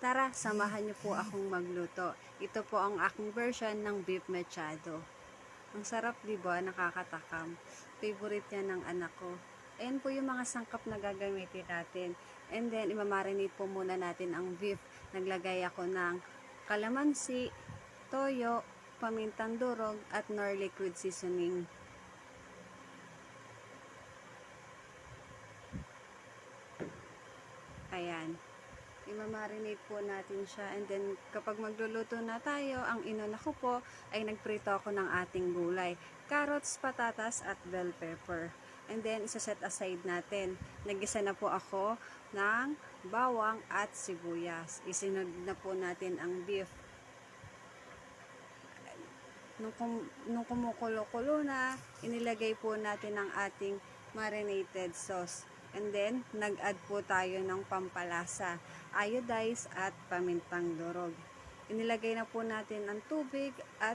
Tara, samahan niyo po akong magluto. Ito po ang aking version ng beef machado. Ang sarap, di ba? Nakakatakam. Favorite yan ng anak ko. Ayan po yung mga sangkap na gagamitin natin. And then, imamarinate po muna natin ang beef. Naglagay ako ng kalamansi, toyo, pamintang durog, at nor liquid seasoning. Ayan. Imamarinate po natin siya. And then, kapag magluluto na tayo, ang inuna ko po ay nagprito ako ng ating gulay. Carrots, patatas, at bell pepper. And then, isa-set aside natin. Nagisa na po ako ng bawang at sibuyas. Isinod na po natin ang beef. Nung, kum- nung kumukulo-kulo na, inilagay po natin ang ating marinated sauce. And then, nag-add po tayo ng pampalasa, iodize at pamintang durog. Inilagay na po natin ang tubig at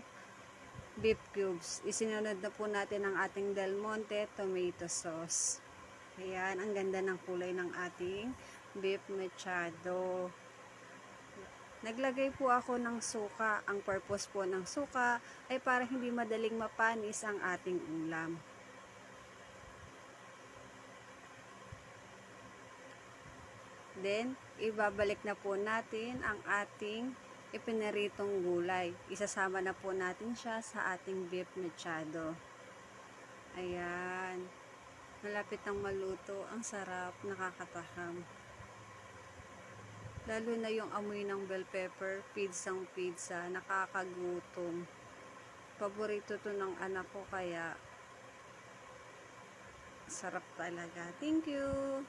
beef cubes. Isinunod na po natin ang ating Del Monte tomato sauce. Ayan, ang ganda ng kulay ng ating beef machado. Naglagay po ako ng suka. Ang purpose po ng suka ay para hindi madaling mapanis ang ating ulam. Then, ibabalik na po natin ang ating ipinaritong gulay. Isasama na po natin siya sa ating beef machado. Ayan. Malapit ang maluto. Ang sarap. Nakakatakam. Lalo na yung amoy ng bell pepper, pizzang pizza, nakakagutom. Paborito to ng anak ko kaya sarap talaga. Thank you!